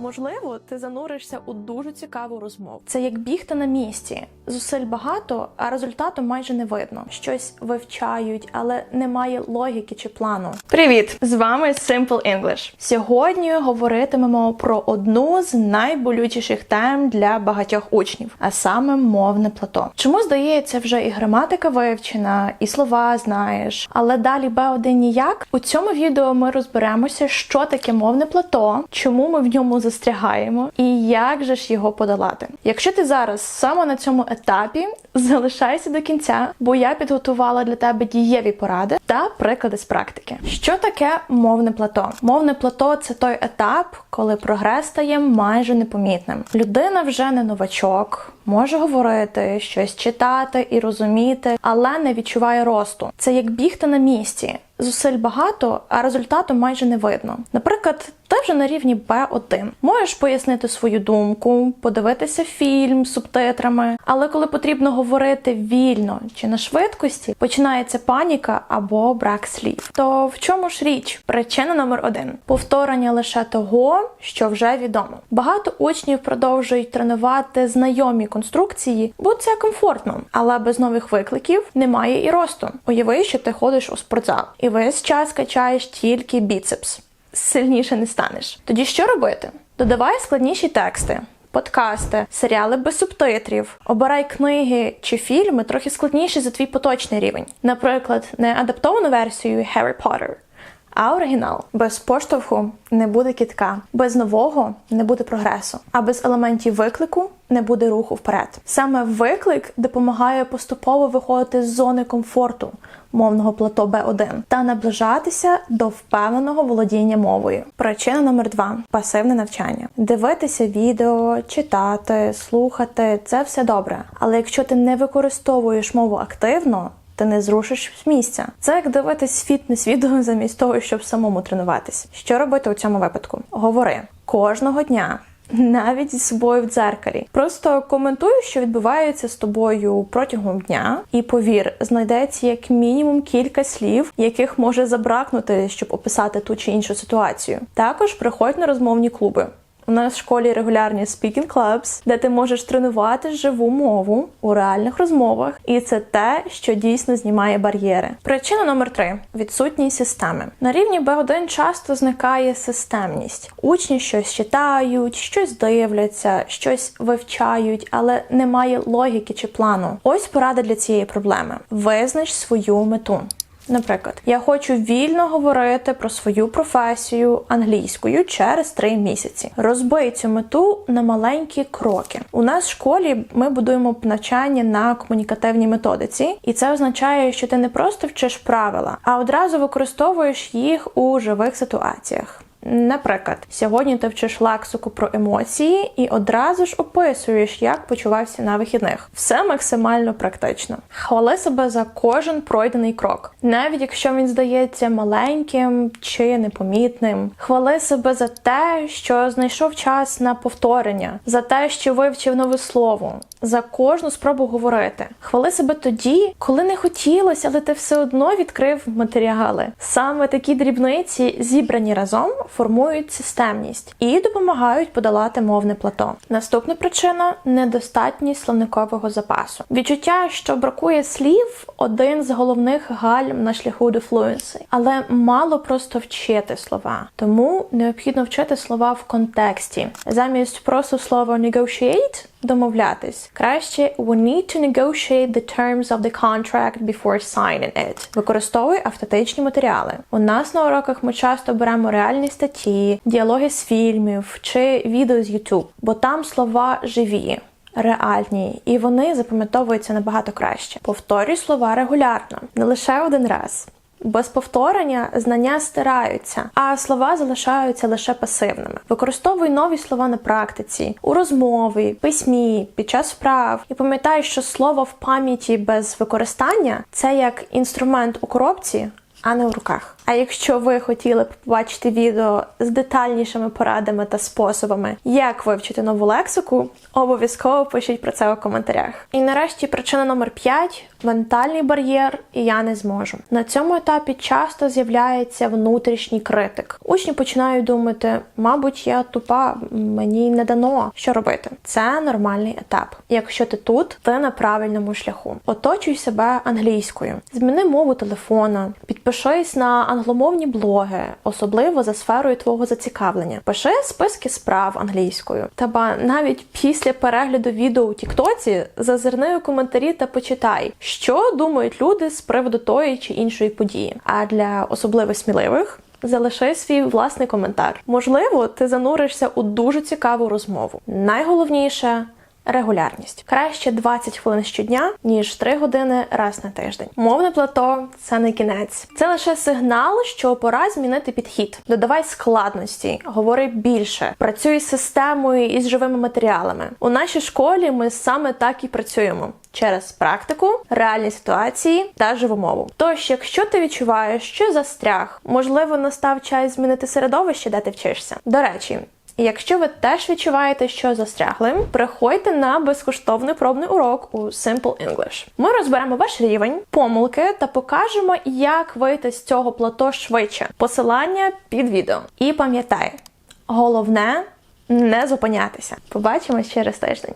Можливо, ти зануришся у дуже цікаву розмову. Це як бігти на місці. Зусиль багато, а результату майже не видно. Щось вивчають, але немає логіки чи плану. Привіт! З вами Simple English. Сьогодні говоритимемо про одну з найболючіших тем для багатьох учнів, а саме мовне плато. Чому здається, вже і граматика вивчена, і слова знаєш, але далі Б1 ніяк. У цьому відео ми розберемося, що таке мовне плато, чому ми в ньому застрягаємо і як же ж його подолати. Якщо ти зараз саме на цьому етапі, залишайся до кінця, бо я підготувала для тебе дієві поради та приклади з практики. Що таке мовне плато? Мовне плато це той етап, коли прогрес стає майже непомітним. Людина вже не новачок. Може говорити, щось читати і розуміти, але не відчуває росту. Це як бігти на місці. Зусиль багато, а результату майже не видно. Наприклад, ти вже на рівні Б1. Можеш пояснити свою думку, подивитися фільм з субтитрами, але коли потрібно говорити вільно чи на швидкості, починається паніка або брак слів. То в чому ж річ? Причина номер один: повторення лише того, що вже відомо. Багато учнів продовжують тренувати знайомі конструкції, бо це комфортно, але без нових викликів немає і росту. Уяви, що ти ходиш у спортзал і весь час качаєш тільки біцепс. Сильніше не станеш. Тоді що робити? Додавай складніші тексти. Подкасти, серіали без субтитрів, обирай книги чи фільми трохи складніші за твій поточний рівень. Наприклад, не адаптовану версію Harry Potter, а оригінал. Без поштовху не буде кітка, без нового не буде прогресу, а без елементів виклику не буде руху вперед. Саме виклик допомагає поступово виходити з зони комфорту мовного плато Б1 та наближатися до впевненого володіння мовою. Причина номер два пасивне навчання. Дивитися відео, читати, слухати це все добре. Але якщо ти не використовуєш мову активно, ти не зрушиш з місця. Це як дивитись фітнес-відео замість того, щоб самому тренуватись. Що робити у цьому випадку? Говори кожного дня. Навіть зі собою в дзеркалі. Просто коментуй, що відбувається з тобою протягом дня, і повір, знайдеться як мінімум кілька слів, яких може забракнути, щоб описати ту чи іншу ситуацію. Також приходь на розмовні клуби. У нас в школі регулярні speaking clubs, де ти можеш тренувати живу мову у реальних розмовах, і це те, що дійсно знімає бар'єри. Причина номер три відсутність системи. На рівні B1 часто зникає системність. Учні щось читають, щось дивляться, щось вивчають, але немає логіки чи плану. Ось порада для цієї проблеми: визнач свою мету. Наприклад, я хочу вільно говорити про свою професію англійською через три місяці. Розбий цю мету на маленькі кроки. У нас в школі ми будуємо навчання на комунікативній методиці, і це означає, що ти не просто вчиш правила, а одразу використовуєш їх у живих ситуаціях. Наприклад, сьогодні ти вчиш лексику про емоції і одразу ж описуєш, як почувався на вихідних. Все максимально практично. Хвали себе за кожен пройдений крок, навіть якщо він здається маленьким чи непомітним. Хвали себе за те, що знайшов час на повторення, за те, що вивчив нове слово, за кожну спробу говорити. Хвали себе тоді, коли не хотілося, але ти все одно відкрив матеріали. Саме такі дрібниці, зібрані разом, формують системність і допомагають подолати мовне плато. Наступна причина недостатність словникового запасу. Відчуття, що бракує слів, один з головних гальм на шляху до fluency. але мало просто вчити слова. Тому необхідно вчити слова в контексті. Замість просто слова negotiate домовлятись. Краще we need to negotiate the terms of the contract before signing it. Використовуй автентичні матеріали. У нас на уроках ми часто беремо реальні статті, діалоги з фільмів чи відео з YouTube, бо там слова живі. Реальні, і вони запам'ятовуються набагато краще. Повторюй слова регулярно, не лише один раз. Без повторення знання стираються, а слова залишаються лише пасивними. Використовуй нові слова на практиці, у розмові, письмі, під час вправ. І пам'ятай, що слово в пам'яті без використання це як інструмент у коробці, а не в руках. А якщо ви хотіли б побачити відео з детальнішими порадами та способами, як вивчити нову лексику, обов'язково пишіть про це у коментарях. І нарешті причина номер 5 ментальний бар'єр, і я не зможу. На цьому етапі часто з'являється внутрішній критик. Учні починають думати, мабуть, я тупа, мені не дано. Що робити? Це нормальний етап. Якщо ти тут, ти на правильному шляху. Оточуй себе англійською, зміни мову телефона, підпишись на англомовні блоги, особливо за сферою твого зацікавлення. Пиши списки справ англійською. Таба навіть після перегляду відео у Тіктоці зазирни у коментарі та почитай, що думають люди з приводу тої чи іншої події. А для особливо сміливих. Залиши свій власний коментар. Можливо, ти зануришся у дуже цікаву розмову. Найголовніше регулярність. Краще 20 хвилин щодня, ніж 3 години раз на тиждень. Мовне плато це не кінець. Це лише сигнал, що пора змінити підхід. Додавай складності, говори більше, працюй з системою і з живими матеріалами. У нашій школі ми саме так і працюємо. Через практику, реальні ситуації та живу мову. Тож, якщо ти відчуваєш, що застряг, можливо, настав час змінити середовище, де ти вчишся. До речі, якщо ви теж відчуваєте, що застрягли, приходьте на безкоштовний пробний урок у Simple English. Ми розберемо ваш рівень, помилки та покажемо, як вийти з цього плато швидше. Посилання під відео. І пам'ятай, головне не зупинятися. Побачимось через тиждень.